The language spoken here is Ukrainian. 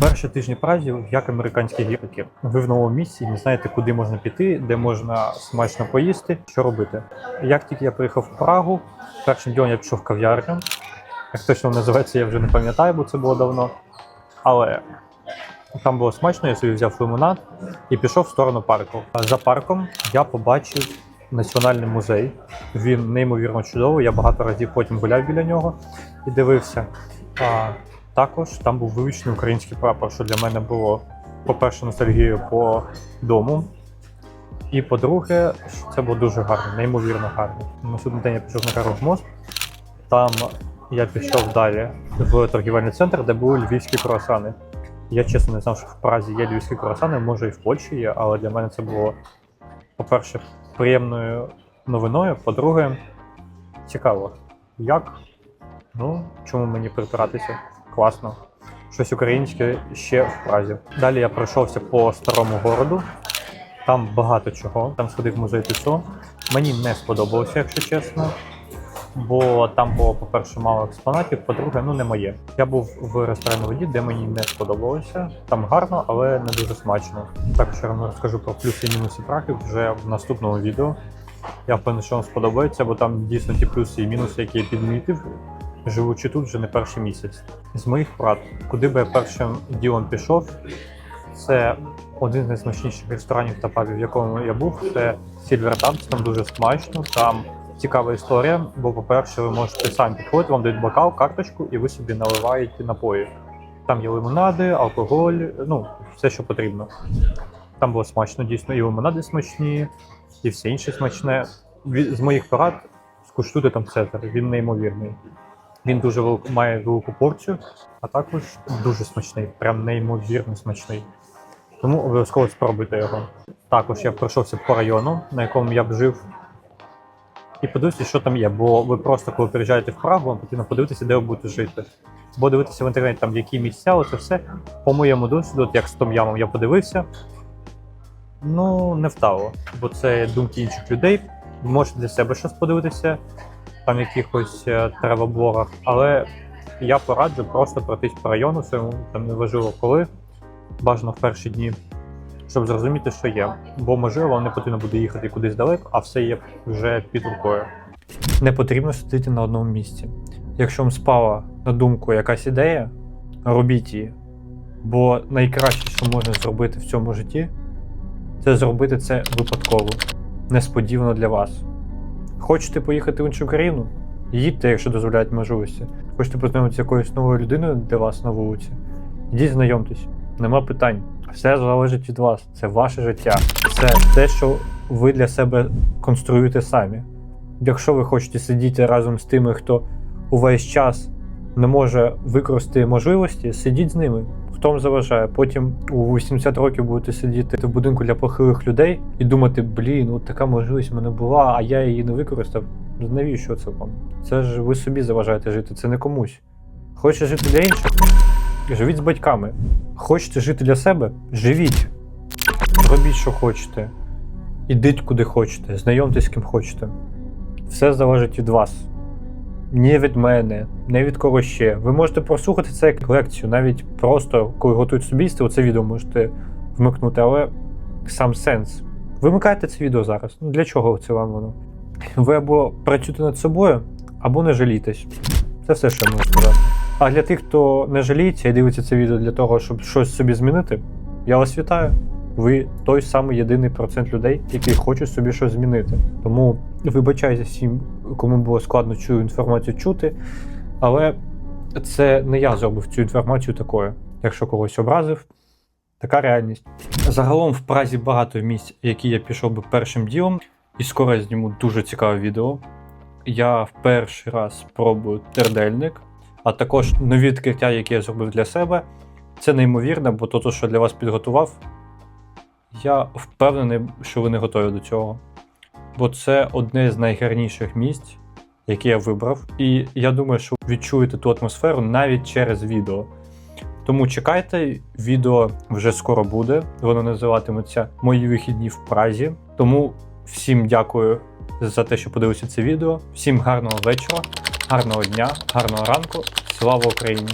Перші тижні празів, як американські гірки. Ви в новому місці, не знаєте, куди можна піти, де можна смачно поїсти, що робити. Як тільки я приїхав в Прагу, першим днем я пішов в кав'ярню. Як точно називається, я вже не пам'ятаю, бо це було давно. Але там було смачно, я собі взяв лимонад і пішов в сторону парку. За парком я побачив національний музей. Він неймовірно чудовий. Я багато разів потім гуляв біля нього і дивився. Також там був вивічний український прапор, що для мене було, по-перше, ностальгією по дому. І по-друге, це було дуже гарно, неймовірно гарно. Наступний день я пішов на Карлов мост. Там я пішов далі в торгівельний центр, де були львівські круасани. Я чесно не знав, що в Празі є львівські круасани, може і в Польщі є, але для мене це було, по-перше, приємною новиною. По-друге, цікаво. Як? Ну, чому мені припиратися? Класно. Щось українське ще в Празі. Далі я пройшовся по старому городу. Там багато чого. Там сходив музей Тисо. Мені не сподобалося, якщо чесно. Бо там було, по-перше, мало експонатів, по-друге, ну не моє. Я був в ресторані воді, де мені не сподобалося. Там гарно, але не дуже смачно. Також я вам розкажу про плюси і мінуси Праги вже в наступному відео. Я впевнений, що вам сподобається, бо там дійсно ті плюси і мінуси, які я підмітив, живучи тут вже не перший місяць. З моїх прад, куди би я першим ділом пішов, це один з найсмачніших ресторанів та пабів, в якому я був. Це Silver Tubs, там дуже смачно. Там цікава історія, бо, по-перше, ви можете самі підходити, вам дають бокал, карточку, і ви собі наливаєте напої. Там є лимонади, алкоголь, ну, все, що потрібно. Там було смачно, дійсно, і лимонади смачні, і все інше смачне. З моїх порад скуштуйте там цезар, він неймовірний. Він дуже велику, має велику порцію, а також дуже смачний, прям неймовірно смачний. Тому обов'язково спробуйте його. Також я пройшовся по району, на якому я б жив, і подивитися, що там є. Бо ви просто, коли приїжджаєте в Прагу, вам потрібно подивитися, де ви будете жити. Бо дивитися в інтернеті, там які місця, оце все. По моєму досвіду, от як з Том Ямом я подивився, ну не вдало. Бо це думки інших людей. Ви можете для себе щось подивитися, там якихось е, але я пораджу просто пройтись по району своєму, там неважливо коли, бажано в перші дні, щоб зрозуміти, що є. Бо можливо не потрібно буде їхати кудись далеко, а все є вже під рукою. Не потрібно сидіти на одному місці. Якщо вам спала на думку якась ідея, робіть її. Бо найкраще, що можна зробити в цьому житті, це зробити це випадково, несподівано для вас. Хочете поїхати в іншу країну? Їдьте, якщо дозволяють можливості. Хочете познайомитися якоюсь новою людиною для вас на вулиці? Йдіть знайомтесь, нема питань. Все залежить від вас. Це ваше життя. Це те, що ви для себе конструюєте самі. Якщо ви хочете сидіти разом з тими, хто увесь час не може використати можливості, сидіть з ними. Хто вам заважає? Потім у 80 років будете сидіти в будинку для похилих людей і думати, блін, от така можливість в мене була, а я її не використав. Навіщо це вам? Це ж ви собі заважаєте жити, це не комусь. Хочете жити для інших? Живіть з батьками. Хочете жити для себе? Живіть. Робіть, що хочете. Ідіть куди хочете, знайомтесь з ким хочете. Все залежить від вас. Не від мене, не від кого ще. Ви можете прослухати це як лекцію, навіть просто коли готують собі їсти, оце відео можете вмикнути, але сам сенс. Вимикайте це відео зараз. Ну для чого це вам воно? Ви або працюєте над собою, або не жалійтесь. Це все, що я можу сказати. А для тих, хто не жаліється і дивиться це відео для того, щоб щось собі змінити, я вас вітаю. Ви той самий єдиний процент людей, які хочуть собі щось змінити. Тому вибачайте всім, кому було складно цю інформацію чути, але це не я зробив цю інформацію такою. Якщо когось образив, така реальність. Загалом в Празі багато місць, які я пішов би першим ділом, і скоро я зніму дуже цікаве відео. Я в перший раз спробую тердельник, а також нові відкриття, які я зробив для себе. Це неймовірно, бо то, що для вас підготував, я впевнений, що ви не готові до цього. Бо це одне з найгарніших місць, які я вибрав. І я думаю, що відчуєте ту атмосферу навіть через відео. Тому чекайте, відео вже скоро буде. Воно називатиметься Мої вихідні в Празі. Тому всім дякую за те, що подивилися це відео. Всім гарного вечора, гарного дня, гарного ранку. Слава Україні!